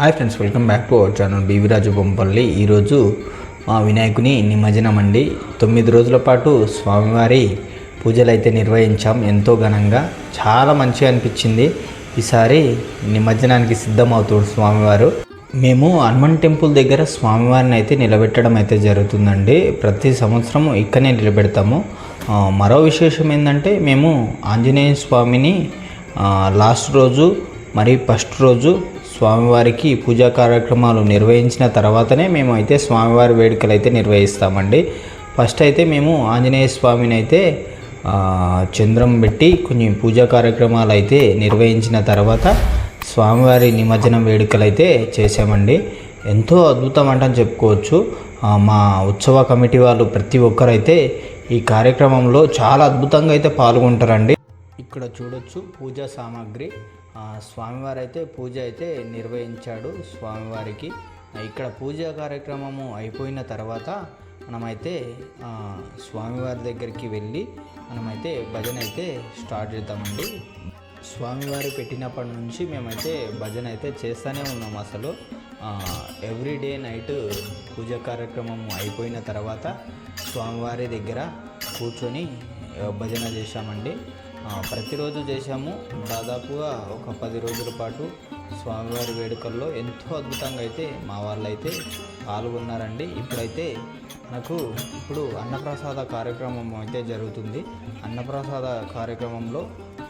Hi friends welcome back to our channel BV Raju Bompalli ఈరోజు మా వినాయకుని నిమజ్జనం అండి తొమ్మిది రోజుల పాటు స్వామివారి పూజలు అయితే నిర్వహించాం. ఎంతో ఘనంగా. చాలా మంచిగా అనిపించింది. ఈసారి నిమజ్జనానికి సిద్ధమవుతాడు స్వామివారు. మేము హనుమాన్ టెంపుల్ దగ్గర స్వామివారిని అయితే నిలబెట్టడం అయితే జరుగుతుందండి. ప్రతి సంవత్సరం ఇక్కడనే నిలబెడతాము. మరో విశేషం ఏంటంటే మేము ఆంజనేయ స్వామిని లాస్ట్ రోజు మరి ఫస్ట్ రోజు స్వామివారికి పూజా కార్యక్రమాలు నిర్వహించిన తర్వాతనే మేము అయితే స్వామివారి వేడుకలు అయితే నిర్వహిస్తామండి. ఫస్ట్ అయితే మేము ఆంజనేయ స్వామిని అయితే చంద్రం పెట్టి కొన్ని పూజా కార్యక్రమాలు అయితే నిర్వహించిన తర్వాత స్వామివారి నిమజ్జనం వేడుకలు అయితే చేసామండి ఎంతో అద్భుతం అంటని చెప్పుకోవచ్చు. మా ఉత్సవ కమిటీ వాళ్ళు ప్రతి ఒక్కరైతే ఈ కార్యక్రమంలో చాలా అద్భుతంగా అయితే పాల్గొంటారండి. ఇక్కడ చూడొచ్చు పూజా సామాగ్రి. స్వామివారు అయితే పూజ అయితే నిర్వహించాడు స్వామివారికి. ఇక్కడ పూజా కార్యక్రమము అయిపోయిన తర్వాత మనమైతే స్వామివారి దగ్గరికి వెళ్ళి మనమైతే భజన అయితే స్టార్ట్ చేద్దామండి. స్వామివారి పెట్టినప్పటి నుంచి మేమైతే భజన అయితే చేస్తూనే ఉన్నాం అసలు. ఎవ్రీ డే నైట్ పూజ కార్యక్రమం అయిపోయిన తర్వాత స్వామివారి దగ్గర కూర్చొని భజన చేశామండి. ప్రతిరోజు చేశాము. దాదాపుగా ఒక పది రోజుల పాటు స్వామివారి వేడుకల్లో ఎంతో అద్భుతంగా అయితే మా వాళ్ళైతే పాల్గొన్నారండి. ఇప్పుడైతే నాకు ఇప్పుడు అన్నప్రసాద కార్యక్రమం అయితే జరుగుతుంది. అన్నప్రసాద కార్యక్రమంలో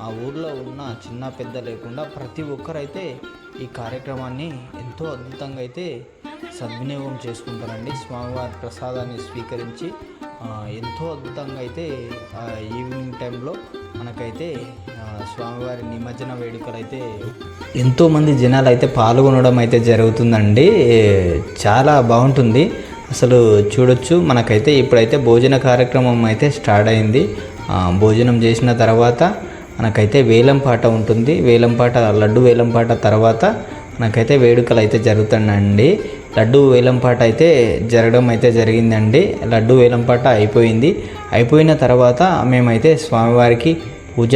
ఆ ఊర్లో ఉన్న చిన్న పెద్ద లేకుండా ప్రతి ఒక్కరైతే ఈ కార్యక్రమాన్ని ఎంతో అద్భుతంగా అయితే సద్వినియోగం చేసుకుంటారండి. స్వామివారి ప్రసాదాన్ని స్వీకరించి ఎంతో అద్భుతంగా అయితే ఈవినింగ్ టైంలో మనకైతే స్వామివారి నిమజ్జన వేడుకలు అయితే ఎంతోమంది జనాలు అయితే పాల్గొనడం అయితే జరుగుతుందండి చాలా బాగుంటుంది. అసలు చూడొచ్చు మనకైతే ఇప్పుడైతే భోజన కార్యక్రమం అయితే స్టార్ట్ అయింది. భోజనం చేసిన తర్వాత మనకైతే వేలంపాట ఉంటుంది. వేలంపాట లడ్డు వేలంపాట తర్వాత నాకైతే వేడుకలు అయితే జరుగుతుందండి లడ్డు వేలంపాట అయితే జరగడం అయితే జరిగిందండి. లడ్డు వేలంపాట అయిపోయింది. అయిపోయిన తర్వాత మేమైతే స్వామివారికి పూజ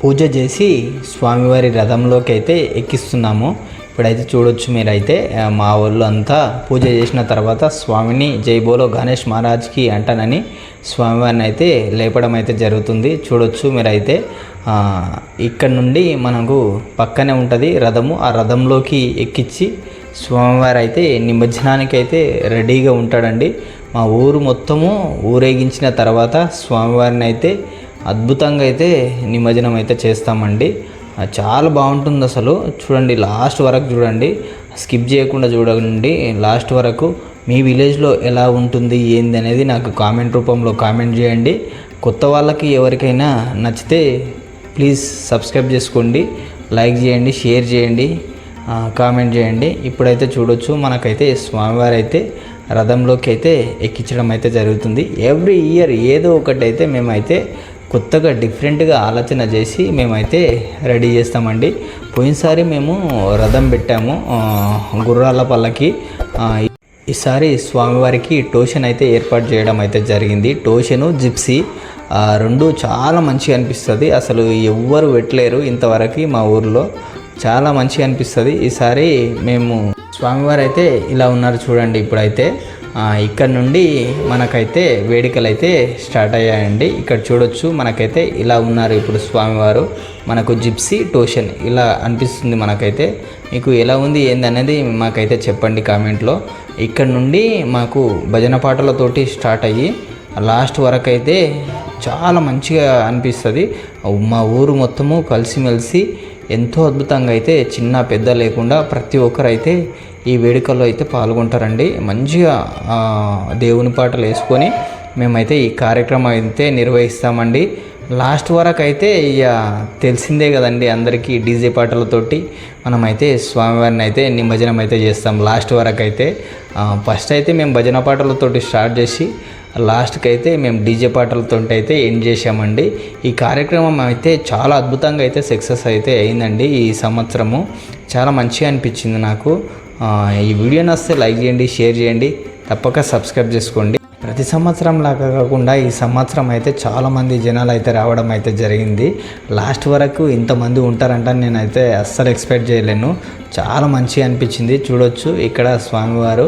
పూజ చేసి స్వామివారి రథంలోకి అయితే ఎక్కిస్తున్నాము. ఇప్పుడైతే చూడొచ్చు మీరైతే మా వాళ్ళు అంతా పూజ చేసిన తర్వాత స్వామిని జైబోలో గణేష్ మహారాజ్కి అంటానని స్వామివారిని అయితే లేపడం అయితే జరుగుతుంది. చూడొచ్చు మీరైతే ఇక్కడ నుండి మనకు పక్కనే ఉంటుంది రథము. ఆ రథంలోకి ఎక్కించి స్వామివారు అయితే నిమజ్జనానికి అయితే రెడీగా ఉంటాడండి. మా ఊరు మొత్తము ఊరేగించిన తర్వాత స్వామివారిని అయితే అద్భుతంగా అయితే నిమజ్జనం అయితే చేస్తామండి. చాలా బాగుంటుంది అసలు. చూడండి లాస్ట్ వరకు చూడండి. స్కిప్ చేయకుండా చూడండి. లాస్ట్ వరకు మీ విలేజ్లో ఎలా ఉంటుంది ఏంది అనేది నాకు కామెంట్ రూపంలో కామెంట్ చేయండి. కొత్త వాళ్ళకి ఎవరికైనా నచ్చితే ప్లీజ్ సబ్స్క్రైబ్ చేసుకోండి లైక్ చేయండి షేర్ చేయండి కామెంట్ చేయండి. ఇప్పుడైతే చూడొచ్చు మనకైతే స్వామివారు అయితే రథంలోకి అయితే ఎక్కించడం అయితే జరుగుతుంది. ఎవ్రీ ఇయర్ ఏదో ఒకటి అయితే మేమైతే కొత్తగా డిఫరెంట్గా ఆలోచన చేసి మేమైతే రెడీ చేస్తామండి. పోయినసారి మేము రథం పెట్టాము గుర్రాల పల్లకి. ఈసారి స్వామివారికి టోషన్ అయితే ఏర్పాటు చేయడం అయితే జరిగింది. టోషను జిప్సీ రెండు చాలా మంచిగా అనిపిస్తుంది. అసలు ఎవ్వరు పెట్టలేరు ఇంతవరకు మా ఊర్లో. చాలా మంచిగా అనిపిస్తుంది. ఈసారి మేము స్వామివారు అయితే ఇలా ఉన్నారు చూడండి ఇప్పుడైతే. ఇక్కడ నుండి మనకైతే వేడుకలు అయితే స్టార్ట్ అయ్యాయండి. ఇక్కడ చూడొచ్చు మనకైతే ఇలా ఉన్నారు ఇప్పుడు స్వామివారు. మనకు జిప్సీ టోషన్ ఇలా అనిపిస్తుంది మనకైతే. మీకు ఎలా ఉంది ఏందనేది మాకైతే చెప్పండి కామెంట్లో. ఇక్కడ నుండి మాకు భజన పాటలతోటి స్టార్ట్ అయ్యి లాస్ట్ వరకు అయితే చాలా మంచిగా అనిపిస్తుంది. మా ఊరు మొత్తము కలిసిమెలిసి ఎంతో అద్భుతంగా అయితే చిన్న పెద్ద లేకుండా ప్రతి ఒక్కరైతే ఈ వేడుకల్లో అయితే పాల్గొంటారండి. మంచిగా దేవుని పాటలు వేసుకొని మేమైతే ఈ కార్యక్రమం అయితే నిర్వహిస్తామండి. లాస్ట్ వరకు అయితే ఇక తెలిసిందే కదండి అందరికీ డీజే పాటలతోటి. మనమైతే స్వామివారిని అయితే నిమజ్జనం అయితే చేస్తాం లాస్ట్ వరకు అయితే ఫస్ట్ అయితే మేము భజన పాటలతోటి స్టార్ట్ చేసి లాస్ట్కి అయితే మేము డీజే పాటలతో అయితే ఎండ్ చేసామండి ఈ కార్యక్రమం అయితే చాలా అద్భుతంగా అయితే సక్సెస్ అయితే అయిందండి ఈ సంవత్సరము. చాలా మంచిగా అనిపించింది నాకు. ఈ వీడియో నస్తే లైక్ చేయండి షేర్ చేయండి. తప్పక సబ్స్క్రైబ్ చేసుకోండి. ప్రతి సంవత్సరం లాగా కాకుండా ఈ సంవత్సరం అయితే చాలామంది జనాలు అయితే రావడం అయితే జరిగింది. లాస్ట్ వరకు ఇంతమంది ఉంటారంట నేనైతే అస్సలు ఎక్స్పెక్ట్ చేయలేను. చాలా మంచిగా అనిపించింది. చూడొచ్చు ఇక్కడ స్వామివారు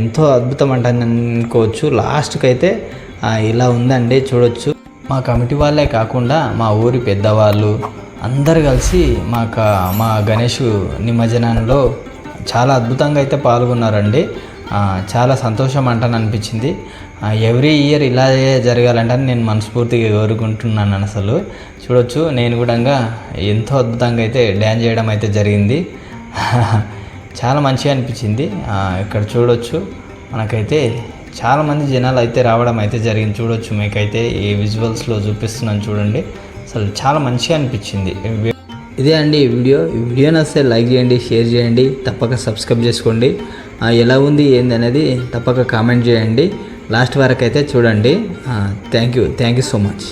ఎంతో అద్భుతం అంటే అనుకోవచ్చు. లాస్ట్కి అయితే ఇలా ఉందండి. చూడొచ్చు. మా కమిటీ వాళ్ళే కాకుండా మా ఊరి పెద్దవాళ్ళు అందరు కలిసి మా మా గణేష్ నిమజ్జనంలో చాలా అద్భుతంగా అయితే పాల్గొన్నారండి. చాలా సంతోషం అంటాను అనిపించింది. ఎవ్రీ ఇయర్ ఇలాగే జరగాలంటే నేను మనస్ఫూర్తిగా కోరుకుంటున్నాను అసలు. చూడొచ్చు నేను కూడా ఎంతో అద్భుతంగా అయితే డ్యాన్స్ చేయడం అయితే జరిగింది. చాలా మంచిగా అనిపించింది. ఇక్కడ చూడొచ్చు మనకైతే చాలామంది జనాలు అయితే రావడం అయితే జరిగింది. చూడొచ్చు మీకైతే ఈ విజువల్స్లో చూపిస్తున్నాను చూడండి. అసలు చాలా మంచిగా అనిపించింది. ఇదే అండి ఈ వీడియో. ఈ వీడియో నచ్చితే లైక్ చేయండి షేర్ చేయండి తప్పక సబ్స్క్రైబ్ చేసుకోండి. ఎలా ఉంది ఏంది అనేది తప్పక కామెంట్ చేయండి. లాస్ట్ వరకు అయితే చూడండి thank you. Thank you so much.